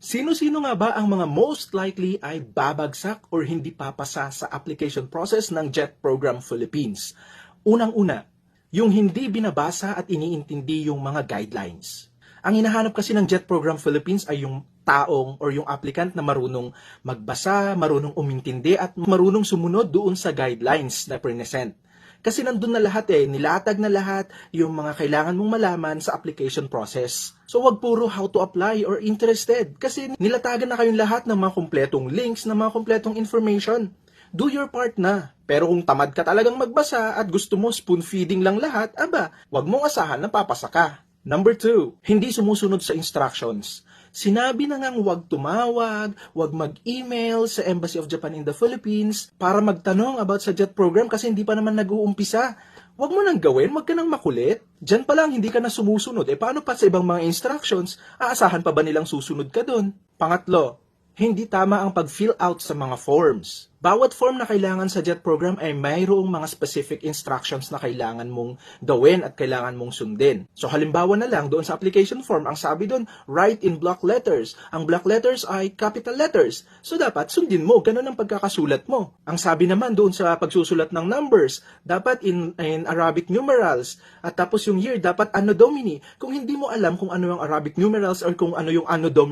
Sino-sino nga ba ang mga most likely ay babagsak or hindi papasa sa application process ng JET Program Philippines? Unang-una, yung hindi binabasa at iniintindi yung mga guidelines. Ang hinahanap kasi ng JET Program Philippines ay yung taong or yung applicant na marunong magbasa, marunong umintindi at marunong sumunod doon sa guidelines na present. Kasi nandun na lahat eh, nilatag na lahat yung mga kailangan mong malaman sa application process. So wag puro how to apply or interested kasi nilatagan na kayong lahat ng mga kumpletong links, ng mga kumpletong information. Do your part na. Pero kung tamad ka talagang magbasa at gusto mo spoon feeding lang lahat, aba, wag mong asahan na papasa ka. Number two, hindi sumusunod sa instructions. Sinabi na ngang huwag tumawag, huwag mag-email sa Embassy of Japan in the Philippines para magtanong about sa JET program kasi hindi pa naman nag-uumpisa. Huwag mo nang gawin, huwag ka nang makulit. Diyan pa lang hindi ka na sumusunod. Eh paano pa sa ibang mga instructions? Aasahan pa ba nilang susunod ka doon? Pangatlo, hindi tama ang pag-fill out sa mga forms. Bawat form na kailangan sa JET program ay mayroong mga specific instructions na kailangan mong gawin at kailangan mong sundin. So halimbawa na lang doon sa application form, ang sabi doon, write in block letters. Ang block letters ay capital letters. So dapat sundin mo, ganun ang pagkakasulat mo. Ang sabi naman doon sa pagsusulat ng numbers, dapat in, in Arabic numerals. At tapos yung year, dapat Anno Domini. Kung hindi mo alam kung ano yung Arabic numerals or kung ano yung Anno Domini,